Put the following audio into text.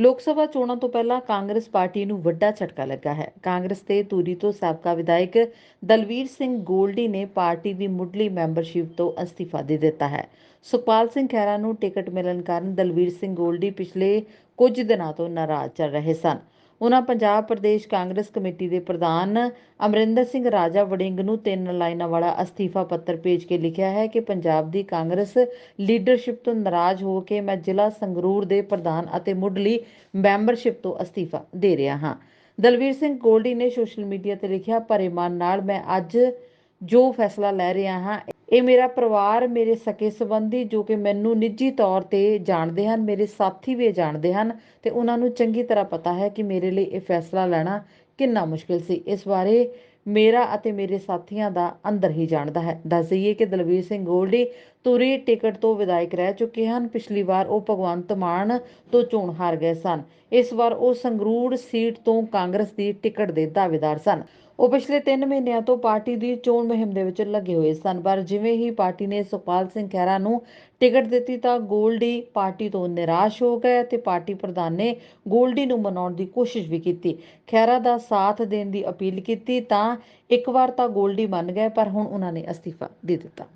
ਲੋਕ ਸਭਾ ਚੋਣਾਂ ਤੋਂ ਪਹਿਲਾਂ ਕਾਂਗਰਸ ਪਾਰਟੀ ਨੂੰ ਵੱਡਾ ਝਟਕਾ ਲੱਗਾ ਹੈ। ਕਾਂਗਰਸ ਦੇ ਧੂਰੀ ਤੋਂ ਸਾਬਕਾ ਵਿਧਾਇਕ ਦਲਵੀਰ ਸਿੰਘ ਗੋਲਡੀ ਨੇ ਪਾਰਟੀ ਦੀ ਮੁੱਢਲੀ ਮੈਂਬਰਸ਼ਿਪ ਤੋਂ ਅਸਤੀਫਾ ਦੇ ਦਿੱਤਾ ਹੈ। ਸੁਖਪਾਲ ਸਿੰਘ ਖਹਿਰਾ ਨੂੰ ਟਿਕਟ ਮਿਲਣ ਕਾਰਨ ਦਲਵੀਰ ਸਿੰਘ ਗੋਲਡੀ ਪਿਛਲੇ ਕੁਝ ਦਿਨਾਂ ਤੋਂ ਨਾਰਾਜ਼ ਚੱਲ ਰਹੇ ਸਨ। ਉਹਨਾਂ ਪੰਜਾਬ ਪ੍ਰਦੇਸ਼ ਕਾਂਗਰਸ ਕਮੇਟੀ ਦੇ ਪ੍ਰਧਾਨ ਅਮਰਿੰਦਰ ਸਿੰਘ ਰਾਜਾ ਵੜਿੰਗ ਨੂੰ ਤਿੰਨ ਲਾਈਨਾਂ ਵਾਲਾ ਅਸਤੀਫਾ ਪੱਤਰ ਭੇਜ ਕੇ ਲਿਖਿਆ ਹੈ ਕਿ ਪੰਜਾਬ ਦੀ ਕਾਂਗਰਸ ਲੀਡਰਸ਼ਿਪ ਤੋਂ ਨਾਰਾਜ਼ ਹੋ ਕੇ ਮੈਂ ਜ਼ਿਲ੍ਹਾ ਸੰਗਰੂਰ ਦੇ ਪ੍ਰਧਾਨ ਅਤੇ ਮੁੱਢਲੀ ਮੈਂਬਰਸ਼ਿਪ ਤੋਂ ਅਸਤੀਫਾ ਦੇ ਰਿਹਾ ਹਾਂ। ਦਲਵੀਰ ਸਿੰਘ ਗੋਲਡੀ ਨੇ ਸੋਸ਼ਲ ਮੀਡੀਆ ਤੇ ਲਿਖਿਆ, ਭਰੇ ਮਨ ਨਾਲ ਮੈਂ ਅੱਜ ਜੋ ਫੈਸਲਾ ਲੈ ਰਿਹਾ ਹਾਂ ਇਹ ਮੇਰਾ ਪਰਿਵਾਰ, ਮੇਰੇ ਸਕੇ ਸੰਬੰਧੀ ਜੋ ਕਿ ਮੈਨੂੰ ਨਿੱਜੀ ਤੌਰ ਤੇ ਜਾਣਦੇ ਹਨ, ਮੇਰੇ ਸਾਥੀ ਵੀ ਜਾਣਦੇ ਹਨ ਤੇ ਉਹਨਾਂ ਨੂੰ ਚੰਗੀ ਤਰ੍ਹਾਂ ਪਤਾ ਹੈ ਕਿ ਮੇਰੇ ਲਈ ਇਹ ਫੈਸਲਾ ਲੈਣਾ ਕਿੰਨਾ ਮੁਸ਼ਕਿਲ ਸੀ। ਇਸ ਬਾਰੇ ਮੇਰਾ ਅਤੇ ਮੇਰੇ ਸਾਥੀਆਂ ਦਾ ਅੰਦਰ ਹੀ ਜਾਣਦਾ ਹੈ। ਦੱਸ ਦਈਏ ਕਿ ਦਲਵੀਰ ਸਿੰਘ ਗੋਲਡੀ ਤੁਰੀ ਟਿਕਟ ਤੋਂ ਵਿਧਾਇਕ ਰਹਿ ਚੁੱਕੇ ਹਨ। ਪਿਛਲੀ ਵਾਰ ਉਹ ਭਗਵੰਤ ਮਾਨ ਤੋਂ ਚੋਣ ਹਾਰ ਗਏ ਸਨ। ਇਸ ਵਾਰ ਉਹ ਸੰਗਰੂਰ ਸੀਟ ਤੋਂ ਕਾਂਗਰਸ ਦੀ ਟਿਕਟ ਦੇ ਦਾਅਵੇਦਾਰ ਸਨ। ਉਹ ਪਿਛਲੇ 3 ਮਹੀਨਿਆਂ ਤੋਂ ਪਾਰਟੀ ਦੀ ਚੋਣ ਮੁਹਿੰਮ ਦੇ ਵਿੱਚ ਲੱਗੇ ਹੋਏ ਸਨ। ਪਰ ਜਿਵੇਂ ਹੀ ਪਾਰਟੀ ਨੇ ਸੁਖਪਾਲ ਸਿੰਘ ਖਹਿਰਾ ਨੂੰ ਟਿਕਟ ਦਿੱਤੀ ਤਾਂ ਗੋਲਡੀ ਪਾਰਟੀ ਤੋਂ ਨਿਰਾਸ਼ ਹੋ ਗਏ ਤੇ ਪਾਰਟੀ ਪ੍ਰਧਾਨ ਨੇ ਗੋਲਡੀ ਨੂੰ ਮਨਾਉਣ ਦੀ ਕੋਸ਼ਿਸ਼ ਵੀ ਕੀਤੀ। ਖਹਿਰਾ ਦਾ ਸਾਥ ਦੇਣ ਦੀ ਅਪੀਲ ਕੀਤੀ ਤਾਂ ਇੱਕ ਵਾਰ ਤਾਂ ਗੋਲਡੀ ਮੰਨ ਗਏ, ਪਰ ਹੁਣ ਉਹਨਾਂ ਨੇ ਅਸਤੀਫਾ ਦੇ ਦਿੱਤਾ।